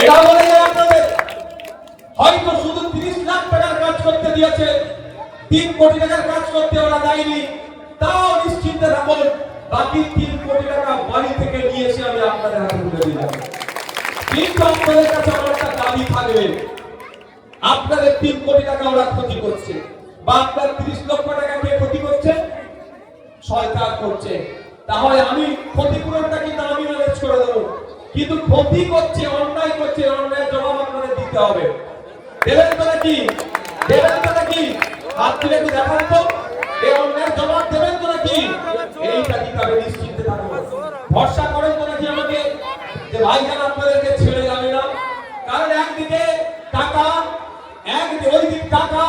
এটা বলে যায় আপনাদের। হয়তো শুধু তিরিশ লাখ টাকার কাজ করতে দিয়েছে, তিন কোটি টাকার কাজ করতে ওরা দেয়নি। তাও নিশ্চিন্তে থাকুন বাকি তিন কোটি টাকা বাড়ি থেকে নিয়ে আমি আপনাদের হাতে তুলে দিলাম। কিন্তু আপনাদের কাছে আমার একটা দাবি থাকবে। আপনাদের তিন কোটি টাকা ওরা ক্ষতি করছে, বা আপনার তিরিশ লক্ষ টাকা কে ক্ষতি করছে? সরকার করছে। তাহলে আমি ক্ষতিপূরণটা কিন্তু আমি ম্যানেজ করে দেবো কিন্তু ক্ষতি করছে, অন্যায় করছে, অন্যায় জবাব আপনাদের দিতে হবে। দেবেন তো নাকি? দেবেন তো নাকি? হাত তুলে একটু দেখান তো। এই অন্যায় জবাব দেবেন তো নাকি? এইটা দিতে হবে, নিশ্চিন্তে থাকব ভরসা করেন তো নাকি আমাকে? যে ভাইজান আপনাদেরকে ছেড়ে যাবে না। কারণ একদিকে টাকা, একদিকে ওই দিক টাকা,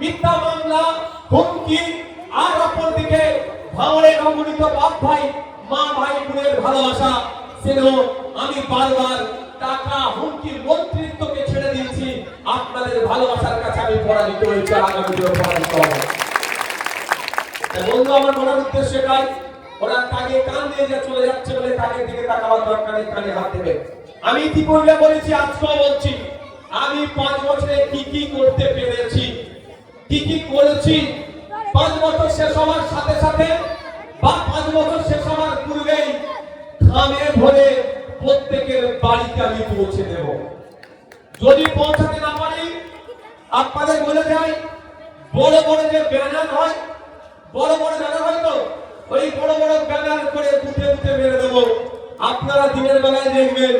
মিথ্যা মামলা, হুমকি, আর অপরদিকে ভাঙড়ের অমৃত বাপ ভাই, মা ভাই বোনের ভালোবাসা, স্নেহ আমি বারবার টাকা হুমকি মন্ত্রিত্বকে ছেড়ে দিয়েছি। আপনাদের ভালোবাসার কাছে আমি পরাজিত হয়েছি আগামী দিনে পরাজিত হব। বন্ধু, আমার বলার উদ্দেশ্য এটাই, ওরা কান দিয়ে চলে যাচ্ছে বলে দিকে তাকাবার দরকার নেই, কানে হাত দেবে। আমি ইতিপূর্বে বলেছি আজকেও বলছি। আমি পাঁচ বছরে কি কি করতে পেরেছি, কি কি করেছি, পাঁচ বছর শেষ হওয়ার সাথে সাথে বা পাঁচ বছর শেষ হওয়ার পূর্বেই খামে ভরে বাড়িতে আমি পৌঁছে দেব। যদি পৌঁছাতে না পারি, আপনাদের বলে যাই বড় বড় যে ব্যানার হয়, বড় বড় ব্যানার হয় তো, ওই বড় বড় ব্যানার করে উঠে উঠে মেরে দেবো। আপনারা দিনের বেলায় দেখবেন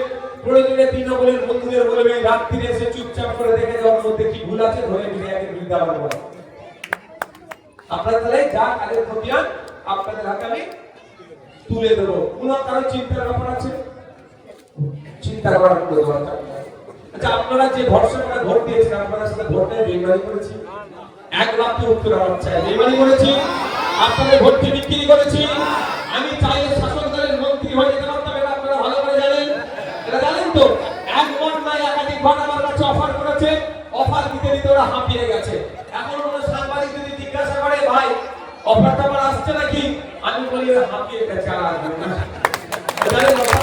প্রয়োজনে তৃণমূলের বন্ধুদের বলবেন রাত্রিরে এসে চুপচাপ করে দেখে যাওয়ার মধ্যে কি ভুল আছে, ধরে মিলে একের বিরুদ্ধে বলে। আপনারা তাহলে যা কাজের খতিয়ান আপনাদের হাতে আমি তুলে দেবো। কোনো কারও চিন্তার ব্যাপার আছে? চিন্তা করার কোনো দরকার। আচ্ছা আপনারা যে ভরসা করে ভোট দিয়েছেন আপনারা সাথে ভোট নিয়ে বেইমানি করেছি। এক লাখ উত্তর আমার চাই, বেইমানি করেছি, আপনাদের ভোটকে বিক্রি করেছি। আমি চাই শাসক দলের মন্ত্রী হয়ে যেতে পারতাম, এটা আপনারা ভালো করে জানেন। এটা জানেন তো একবার নয় একাধিক বার আমার কাছে অফার করেছে, অফার দিতে দিতে ওরা হাঁপিয়ে গেছে। এখন কোনো সাংবাদিক যদি জিজ্ঞাসা করে, ভাই, অফারটা আমার আসছে নাকি? আমি বলি হাঁপিয়ে গেছে, আর আসবে না। এবারে অফার